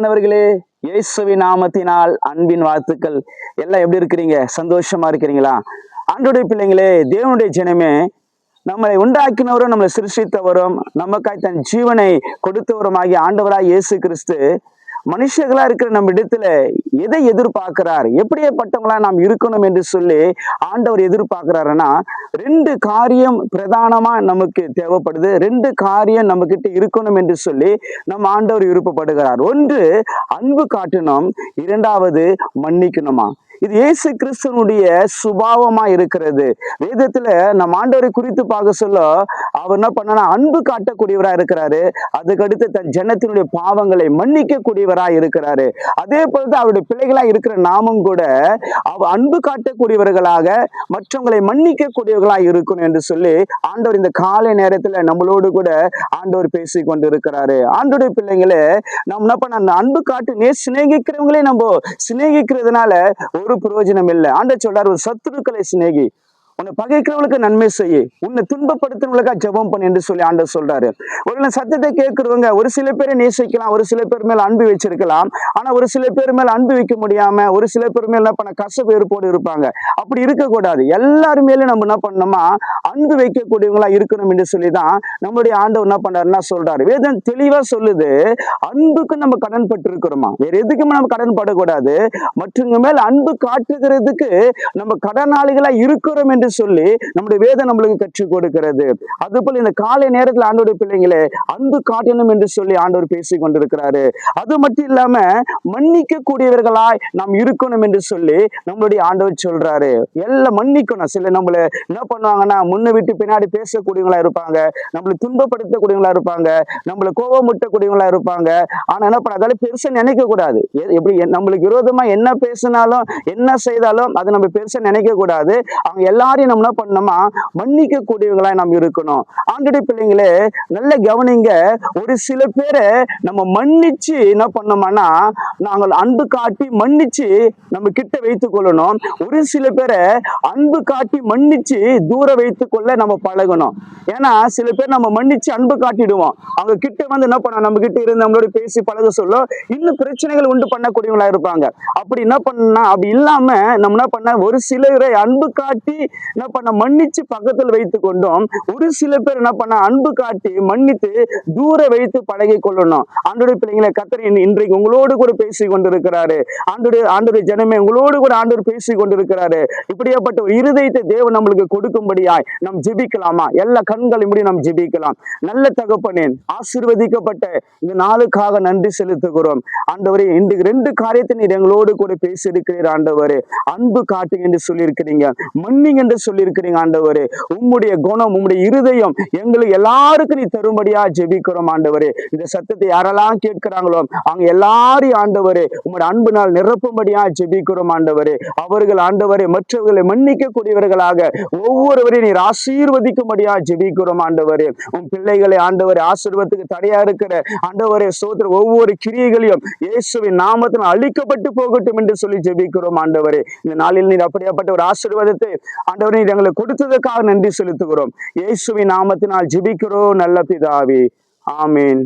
பிரியமானவர்களே இயேசுவி நாமத்தினால் அன்பின் வாழ்த்துக்கள். எல்லாம் எப்படி இருக்கிறீங்க? சந்தோஷமா இருக்கிறீங்களா? ஆண்டுடைய பிள்ளைங்களே தேவனுடைய ஜனமே நம்மளை உண்டாக்கினவரும் நம்மளை சிருஷ்டித்தவரும் நமக்காய் தன் ஜீவனை கொடுத்தவரும் ஆகிய ஆண்டவராய் இயேசு கிறிஸ்து மனுஷர்களா இருக்கிற நம்ம இடத்துல எதை எதிர்பார்க்கிறார்? எப்படியேப்பட்டவங்களா நாம் இருக்கணும் என்று சொல்லி ஆண்டவர் எதிர்பார்க்கிறாருன்னா ரெண்டு காரியம் பிரதானமா நமக்கு தேவைப்படுது. ரெண்டு காரியம் நம்ம கிட்ட இருக்கணும் என்று சொல்லி நம் ஆண்டவர் விருப்பப்படுகிறார். ஒன்று அன்பு காட்டணும் இரண்டாவது மன்னிக்கணுமா? இது இயேசு கிறிஸ்தனுடைய சுபாவமா இருக்கிறது. வேதத்துல நம்ம ஆண்டவரை குறித்து பார்க்க சொல்ல அவர் என்ன பண்ணனா அன்பு காட்டக்கூடியவரா இருக்கிறாரு. அதுக்கடுத்து தன் ஜனத்தினுடைய பாவங்களை மன்னிக்க கூடியவரா இருக்கிறாரு. அதே போலதான் அவருடைய பிள்ளைகளா இருக்கிற நாமும் கூட அவ அன்பு காட்டக்கூடியவர்களாக மற்றவங்களை மன்னிக்க கூடியவர்களா இருக்கணும் என்று சொல்லி ஆண்டவர் இந்த காலை நேரத்துல நம்மளோடு கூட ஆண்டவர் பேசி கொண்டு இருக்கிறாரு ஆண்டோடைய பிள்ளைங்களே நம்ம என்ன பண்ண அன்பு காட்டு நே சிநேகிக்கிறவங்களே நம்ம சிநேகிக்கிறதுனால ஒரு பிரயோஜனம் இல்லை. ஆண்ட சொல்றார் ஒரு சத்துருக்களை சிநேகி உன்னை பகைக்கிறவளுக்கு நன்மை செய்ய. உன்னை துன்பப்படுத்துறவங்களுக்கா ஜெபம் பண்ணு என்று சொல்லி ஆண்டவர் சொல்றாரு. ஒரு சத்தத்தை கேட்கிறவங்க ஒரு சில பேரை நேசிக்கலாம் ஒரு சில பேர் மேல அன்பு வச்சிருக்கலாம். ஆனா ஒரு சில பேர் மேல அன்பு வைக்க முடியாம ஒரு சில பேர் மேல் என்ன பண்ண கசப்பு ஏற்போடு இருப்பாங்க. அப்படி இருக்கக்கூடாது. எல்லாரும் மேலும் நம்ம என்ன பண்ணணுமா அன்பு வைக்கக்கூடியவங்களா இருக்கணும் என்று சொல்லி தான் நம்மளுடைய ஆண்டவர் என்ன பண்றாருன்னா சொல்றாரு. வேதம் தெளிவா சொல்லுது அன்புக்கு நம்ம கடன் பட்டு இருக்கிறோமா வேற எதுக்குமே நம்ம கடன் படக்கூடாது. மற்றவங்க மேல் அன்பு காட்டுகிறதுக்கு நம்ம கடனாளிகளா இருக்கிறோம் என்று சொல்லி நம்முடைய வேதம் நம்மளுக்கு கற்றுக் கொடுக்கிறது. அதுபோல் இந்த காலை நேரத்தில் ஆண்டோடைய பிள்ளைங்களே அன்பு காட்டணும் என்று சொல்லி ஆண்டவர் பேசி கொண்டிருக்கிறாரு. அது மட்டும் இல்லாம மன்னிக்க கூடியவர்களாய் நாம் இருக்கணும் என்று சொல்லி நம்மளுடைய ஆண்டவர் சொல்றாரு. எல்லாம் மன்னிக்கணும். சில நம்மள என்ன பண்ணுவாங்கன்னா முன்ன விட்டு பின்னாடி பேசக்கூடியவங்களா இருப்பாங்க. நம்மளை துன்பப்படுத்தக்கூடியவங்களா இருப்பாங்க. நம்மளை கோபம் முட்டக்கூடியவங்களா இருப்பாங்க. ஆனா என்ன பண்ண அதால பெருசா நினைக்க கூடாது. எப்படி நம்மளுக்கு விரோதமா என்ன பேசினாலும் என்ன செய்தாலும் அதை நம்ம பெருசா நினைக்க கூடாது. அவங்க எல்லாரும் மாதிரி நம்ம என்ன பண்ணணுமா மன்னிக்க கூடியவங்களா நாம் இருக்கணும். ஆண்டுடைய பிள்ளைங்களே நல்ல கவனிங்க. ஒரு சில பேரை நம்ம மன்னிச்சு என்ன பண்ணோம்னா நாங்கள் அன்பு காட்டி மன்னிச்சு நம்ம கிட்ட வைத்துக் கொள்ளணும். ஒரு சில பேரை அன்பு காட்டி மன்னிச்சு தூர வைத்துக் கொள்ள நம்ம பழகணும். ஏன்னா சில பேர் நம்ம மன்னிச்சு அன்பு காட்டிடுவோம். அவங்க கிட்ட வந்து என்ன பண்ண நம்ம கிட்ட இருந்து நம்மளோட பேசி பழக சொல்ல இன்னும் பிரச்சனைகள் உண்டு பண்ணக்கூடியவங்களா இருப்பாங்க. அப்படி என்ன பண்ணா அப்படி இல்லாம நம்ம என்ன பண்ண ஒரு சிலரை அன்பு காட்டி என்ன பண்ண மன்னிச்சு பக்கத்தில் வைத்துக் கொண்டோம். ஒரு சில பேர் என்ன பண்ண அன்பு காட்டி மன்னித்து தூர வைத்து பழகி கொள்ளணும். ஆண்டுடைய பிள்ளைங்களை கத்தர் இன்றைக்கு உங்களோடு கூட பேசி கொண்டிருக்கிறாரு. ஆண்டுடைய ஆண்டுடைய ஜனமே உங்களோடு கூட ஆண்டவர் பேசி கொண்டிருக்கிறாரு. இப்படியாப்பட்ட ஒரு இருதயத்தை தேவன் நம்மளுக்கு கொடுக்கும்படியாய் நாம் ஜெபிக்கலாமா? எல்லா கண்களையும் மூடி நாம் ஜெபிக்கலாம். நல்ல தகப்பனேன் ஆசீர்வதிக்கப்பட்ட இந்த நாளுக்காக நன்றி செலுத்துகிறோம். ஆண்டவரே இன்றைக்கு ரெண்டு காரியத்தை நீர் எங்களோடு கூட பேசி இருக்கிறீர் ஆண்டவரே. அன்பு காட்டுங்க என்று சொல்லியிருக்கிறீங்க. மன்னிங்க என்று சொல்லியிருக்கிறீங்க ஆண்டவரே. உம்முடைய குணம் உம்முடைய இருதயம் எங்களுக்கு எல்லாருக்கும் நீ தரும்படியா ஜெபிக்கிறோம் ஆண்டவரே. இந்த சத்தத்தை யாரெல்லாம் கேட்கிறாங்களோ அவங்க எல்லாரையும் ஆண்டவரே உம்முடைய அன்பினால் நிரப்பும்படியா ஜெபிக்கிறோம் ஆண்டவரே. அவர்கள் ஆண்டவரே மற்றவர்களை மன்னிக்க கூடியவர்களாக ஒவ்வொருவரையும் நீர் ஆசீர்வதிக்கும்படியா ஜெபிக்கிறோம் ஆண்டவரே. உன் பிள்ளைகளை ஆண்டவரே ஆசீர்வத்துக்கு தடையா இருக்கிற ஆண்டவரே சோதர ஒவ்வொரு கிரியைகளையும் இயேசுவின் நாமத்தில் அழிக்கப்பட்டு போகட்டும் என்று சொல்லி ஜெபிக்கிறோம் ஆண்டவரே. இந்த நாளில் நீர் அப்படியாப்பட்ட ஒரு ஆசீர்வாதத்தை ஆண்டவரே எங்களை எங்களுக்கு கொடுத்ததற்காக நன்றி செலுத்துகிறோம். இயேசுவின் நாமத்தினால் ஜிபிக்கிறோம். நல்ல பிதாவே. ஆமீன்.